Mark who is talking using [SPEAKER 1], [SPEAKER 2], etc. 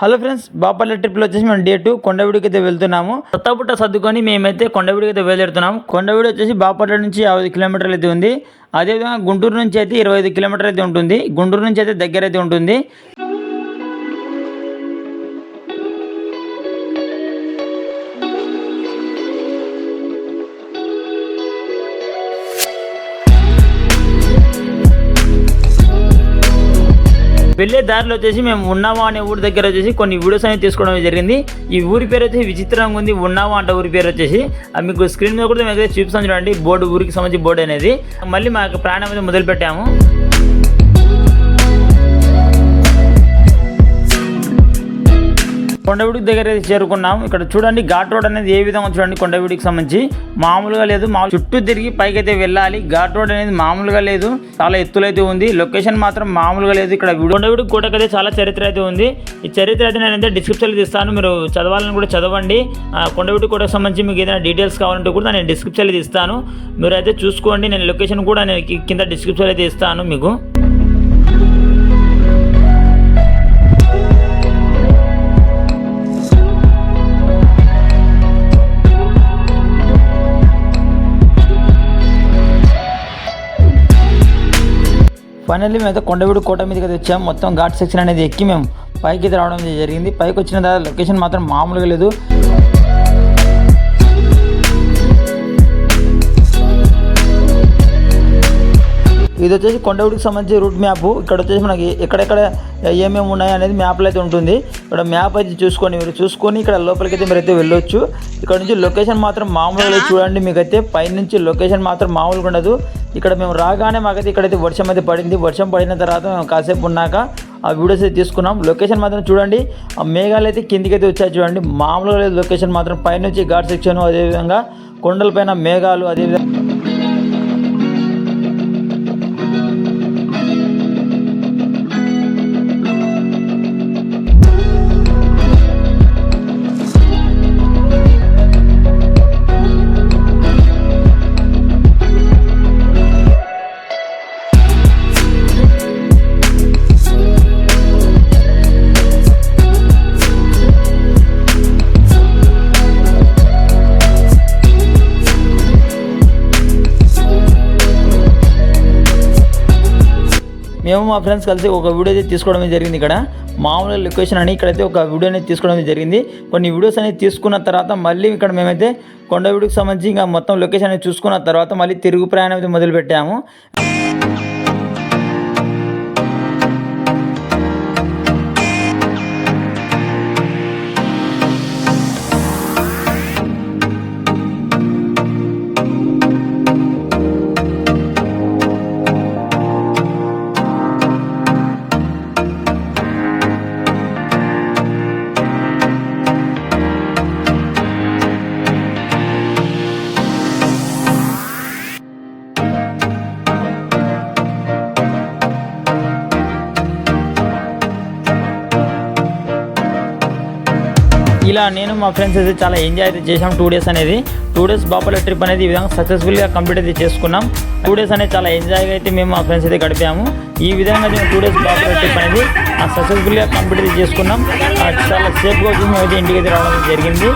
[SPEAKER 1] Hello friends బాపర్ల ట్రిప్లో వచ్చేసి మేము డే టూ కొండవిడికి అయితే వెళ్తున్నాము. కొత్తపుట్ట సర్దుకొని మేమైతే కొండవిడికి అయితే బయలుదేరుతున్నాము. కొండవిడి వచ్చేసి బాపట్ల నుంచి యాభై కిలోమీటర్లు అయితే ఉంది. అదేవిధంగా గుంటూరు నుంచి అయితే ఇరవై ఐదు కిలోమీటర్లు అయితే ఉంటుంది. గుంటూరు నుంచి అయితే దగ్గర అయితే ఉంటుంది. వెళ్ళే దారిలో వచ్చేసి మేము ఉన్నావా అనే ఊరి దగ్గర వచ్చేసి కొన్ని వీడియోస్ అనేవి తీసుకోవడం జరిగింది. ఈ ఊరి పేరు వచ్చేసి విచిత్రంగా ఉంది ఉన్నావా అంట ఊరి పేరు వచ్చేసి. మీకు స్క్రీన్ మీద కూడా మేము అయితే చూపిస్తాం చూడండి బోర్డు ఊరికి సంబంధించి బోర్డు అనేది. మళ్ళీ మా యొక్క ప్రయాణం అనేది కొండవీడికి దగ్గర అయితే చేరుకున్నాం ఇక్కడ చూడండి ఘాట్ రోడ్ అనేది ఏ విధంగా చూడండి కొండవీడికి సంబంధించి. మామూలుగా లేదు మామూలు చుట్టూ తిరిగి పైకి అయితే వెళ్ళాలి. ఘాట్ రోడ్ అనేది మామూలుగా లేదు చాలా ఎత్తులైతే ఉంది. లొకేషన్ మాత్రం మామూలుగా లేదు. ఇక్కడ కొండవీడి కోటకైతే చాలా చరిత్ర అయితే ఉంది. ఈ చరిత్ర అయితే నేనైతే డిస్క్రిప్షన్లో ఇస్తాను మీరు చదవాలని కూడా చదవండి. కొండవిడికి కొండవీడి కోటకు సంబంధించి మీకు ఏదైనా డీటెయిల్స్ కావాలంటే కూడా నేను డిస్క్రిప్షన్లో ఇస్తాను మీరు అయితే చూసుకోండి. నేను లొకేషన్ కూడా నేను కింద డిస్క్రిప్షన్లో అయితే ఇస్తాను మీకు. ఫైనల్లీ మేము అయితే కొండవీడు కోట మీదకి అయితే వచ్చాం. మొత్తం ఘాట్ సెక్షన్ అనేది ఎక్కి మేము పైకి అయితే రావడం జరిగింది. పైకి వచ్చిన తర్వాత లొకేషన్ మాత్రం మామూలుగా లేదు. ఇది వచ్చేసి కొండవీడికి సంబంధించి రూట్ మ్యాప్. ఇక్కడ వచ్చేసి మనకి ఎక్కడెక్కడ ఏమేమి ఉన్నాయి అనేది మ్యాప్లో అయితే ఉంటుంది. ఇక్కడ మ్యాప్ అయితే చూసుకొని మీరు చూసుకొని ఇక్కడ లోపలికి అయితే మీరు అయితే వెళ్ళొచ్చు. ఇక్కడ నుంచి లొకేషన్ మాత్రం మామూలుగా చూడండి మీకైతే పైనుంచి లొకేషన్ మాత్రం మామూలుగా ఉండదు. ఇక్కడ మేము రాగానే మాకైతే ఇక్కడైతే వర్షం అయితే పడింది. వర్షం పడిన తర్వాత మేము కాసేపు ఉన్నాక ఆ వీడియోస్ అయితే తీసుకున్నాం. లొకేషన్ మాత్రం చూడండి. ఆ మేఘాలు అయితే కిందికైతే అయితే వచ్చాయి చూడండి. మామూలుగా లేదు లొకేషన్ మాత్రం పైనుంచి ఘాట్ సెక్షన్ అదేవిధంగా కొండలపైన మేఘాలు అదేవిధంగా మేము మా ఫ్రెండ్స్ కలిసి ఒక వీడియో అయితే తీసుకోవడం జరిగింది ఇక్కడ. మామూలుగా లొకేషన్ అని ఇక్కడైతే ఒక వీడియో అనేది తీసుకోవడం జరిగింది. కొన్ని వీడియోస్ అనేది తీసుకున్న తర్వాత మళ్ళీ ఇక్కడ మేమైతే కొండ వీడియోకి సంబంధించి ఇంకా మొత్తం లొకేషన్ అనేది చూసుకున్న తర్వాత మళ్ళీ తిరుగు ప్రయాణం అయితే మొదలుపెట్టాము. ఇలా నేను మా ఫ్రెండ్స్ అయితే చాలా ఎంజాయ్ అయితే చేసాం టూ డేస్ అనేది. టూ డేస్ బాపల ట్రిప్ అనేది ఈ విధంగా సక్సెస్ఫుల్గా కంప్లీట్ అయితే చేసుకున్నాం. టూ డేస్ అనేది చాలా ఎంజాయ్గా అయితే మేము మా ఫ్రెండ్స్ అయితే గడిపాము. ఈ విధంగా మేము టూ డేస్ బాపల ట్రిప్ అనేది సక్సెస్ఫుల్గా కంప్లీట్ అయితే చేసుకున్నాం. చాలా సేఫ్గా వచ్చి మేము అయితే ఇంటికి అయితే రావడం జరిగింది.